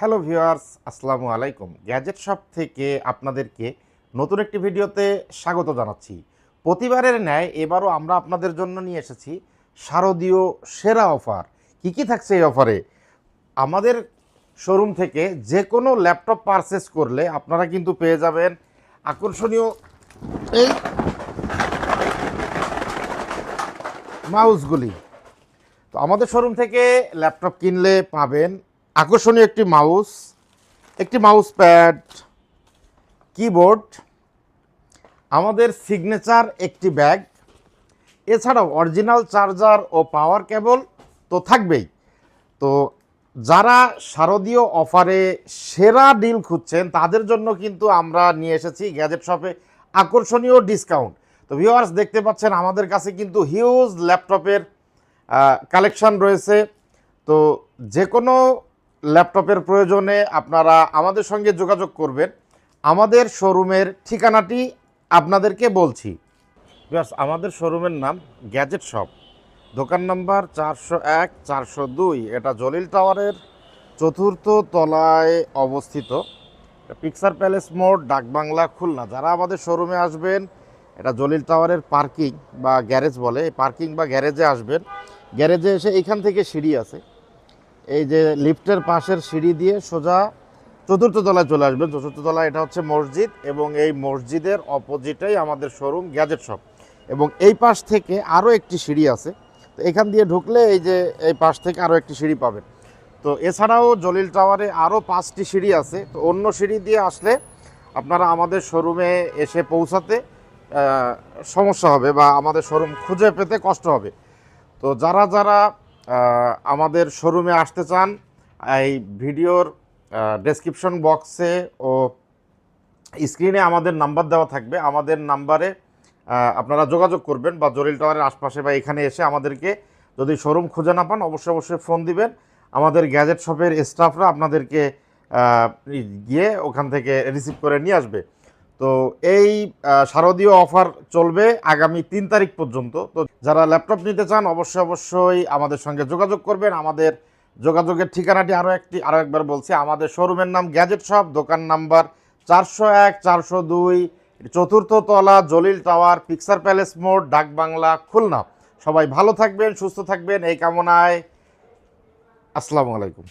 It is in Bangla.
হ্যালো ভিউয়ার্স, আসসালামু আলাইকুম। গ্যাজেট শপ থেকে আপনাদেরকে নতুন একটি ভিডিওতে স্বাগত জানাচ্ছি। প্রতিবারের ন্যায় এবারও আমরা আপনাদের জন্য নিয়ে এসেছি শারদীয় সেরা অফার। কি কি থাকছে এই অফারে? আমাদের শোরুম থেকে যে কোনো ল্যাপটপ পারচেস করলে আপনারা কিন্তু পেয়ে যাবেন আকর্ষণীয় এই মাউসগুলি। তো আমাদের শোরুম থেকে ল্যাপটপ কিনলে পাবেন আকর্ষণীয় একটি মাউস একটি মাউস প্যাড, কিবোর্ড, আমাদের সিগনেচার একটি ব্যাগ, এছাড়াও অরিজিনাল চার্জার ও পাওয়ার কেবল তো থাকবেই। তো যারা শারদীয় অফারে সেরা ডিল খুঁজছেন, তাদের জন্য কিন্তু আমরা নিয়ে এসেছি গ্যাজেট শপে আকর্ষণীয় ডিসকাউন্ট। তো ভিউয়ার্স, দেখতে পাচ্ছেন আমাদের কাছে কিন্তু হিউজ ল্যাপটপের কালেকশান রয়েছে। তো যে কোনো ল্যাপটপের প্রয়োজনে আপনারা আমাদের সঙ্গে যোগাযোগ করবেন। আমাদের শোরুমের ঠিকানাটি আপনাদেরকে বলছি। ব্যাস আমাদের শোরুমের নাম গ্যাজেট শপ। দোকান নাম্বার চারশো এক, চারশো দুই। এটা জলিল টাওয়ারের চতুর্থ তলায় অবস্থিত। পিকচার প্যালেস মোড় ডাকবাংলা খুলনা। যারা আমাদের শোরুমে আসবেন, এটা জলিল টাওয়ারের পার্কিং বা গ্যারেজ বলে। পার্কিং বা গ্যারেজে আসবেন। গ্যারেজে এসে এখান থেকে সিঁড়ি আছে। এই যে লিফটের পাশের সিঁড়ি দিয়ে সোজা চতুর্থ তলায় চলে আসবেন। চতুর্থ তলায় এটা হচ্ছে মসজিদ এবং এই মসজিদের অপোজিটেই আমাদের শোরুম, গ্যাজেট শপ। এবং এই পাশ থেকে আরও একটি সিঁড়ি আছে। তো এখান দিয়ে ঢুকলে এই যে এই পাশ থেকে আরও একটি সিঁড়ি পাবেন। তো এছাড়াও জলিল টাওয়ারে আরও পাঁচটি সিঁড়ি আছে। তো অন্য সিঁড়ি দিয়ে আসলে আপনারা আমাদের শোরুমে এসে পৌঁছাতে সমস্যা হবে বা আমাদের শোরুম খুঁজে পেতে কষ্ট হবে। তো যারা যারা আমাদের শোরুমে আসতে চান, এই ভিডিওর ডেসক্রিপশন বক্সে ও স্ক্রিনে আমাদের নাম্বার দেওয়া থাকবে। আমাদের নাম্বারে আপনারা যোগাযোগ করবেন বা জরিল টাওয়ারের আশপাশে বা এখানে এসে আমাদেরকে যদি শোরুম খুঁজে না পান, অবশ্যই অবশ্যই ফোন দিবেন। আমাদের গ্যাজেট শপের স্টাফরা আপনাদেরকে গিয়ে ওখান থেকে রিসিভ করে নিয়ে আসবে। তো এই শারদীয় অফার চলবে আগামী তিন তারিখ পর্যন্ত। তো যারা ল্যাপটপ নিতে চান, অবশ্যই অবশ্যই আমাদের সঙ্গে যোগাযোগ করবেন। আমাদের যোগাযোগের ঠিকানাটি আরও একটি আরও একবার বলছি, আমাদের শোরুমের নাম গ্যাজেট শপ, দোকান নাম্বার চারশো এক, চারশো দুই, চতুর্থ তলা, জলিল টাওয়ার পিকচার প্যালেস মোড় ডাকবাংলা খুলনা। সবাই ভালো থাকবেন, সুস্থ থাকবেন। এই কামনায় আসসালামু আলাইকুম।